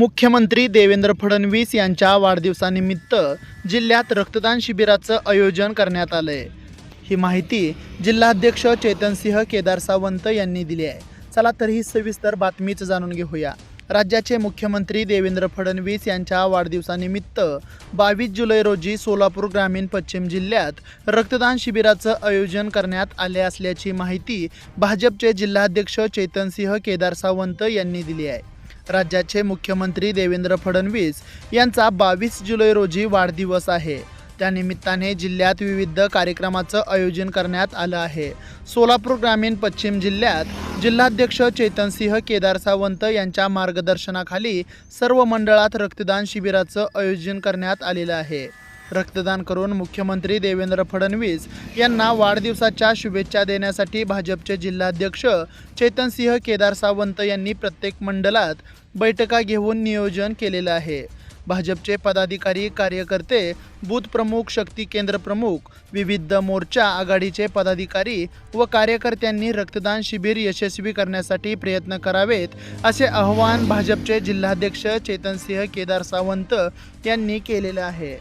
मुख्यमंत्री देवेंद्र फडणवीस यांच्या वाढदिवसानिमित्त जिल्ह्यात रक्तदान शिबिराचं आयोजन करण्यात आलं आहे ही माहिती जिल्हाध्यक्ष चेतनसिंह केदार सावंत यांनी दिली आहे. चला तर ही सविस्तर बातमीच जाणून घेऊया. राज्याचे मुख्यमंत्री देवेंद्र फडणवीस यांच्या वाढदिवसानिमित्त बावीस जुलै रोजी सोलापूर ग्रामीण पश्चिम जिल्ह्यात रक्तदान शिबिराचं आयोजन करण्यात आले असल्याची माहिती भाजपचे जिल्हाध्यक्ष चेतनसिंह केदार सावंत यांनी दिली आहे. राज्याचे मुख्यमंत्री देवेंद्र फडणवीस यांचा बावीस जुलै रोजी वाढदिवस आहे. त्यानिमित्ताने जिल्ह्यात विविध कार्यक्रमाचं आयोजन करण्यात आलं आहे. सोलापूर ग्रामीण पश्चिम जिल्ह्यात जिल्हाध्यक्ष चेतनसिंह केदार सावंत यांच्या मार्गदर्शनाखाली सर्व मंडळात रक्तदान शिबिराचं आयोजन करण्यात आलेलं आहे. रक्तदान करून मुख्यमंत्री देवेंद्र फडणवीस यांना वाढदिवसाच्या शुभेच्छा देण्यासाठी भाजपचे जिल्हाध्यक्ष चेतनसिंह केदार सावंत यांनी प्रत्येक मंडलात बैठका घेऊन नियोजन केलेलं आहे. भाजपचे पदाधिकारी कार्यकर्ते बूथ प्रमुख शक्ती केंद्र प्रमुख विविध मोर्चा आघाडीचे पदाधिकारी व कार्यकर्त्यांनी रक्तदान शिबिर यशस्वी करण्यासाठी प्रयत्न करावेत असे आवाहन भाजपचे जिल्हाध्यक्ष चेतनसिंह केदार सावंत यांनी केलेलं आहे.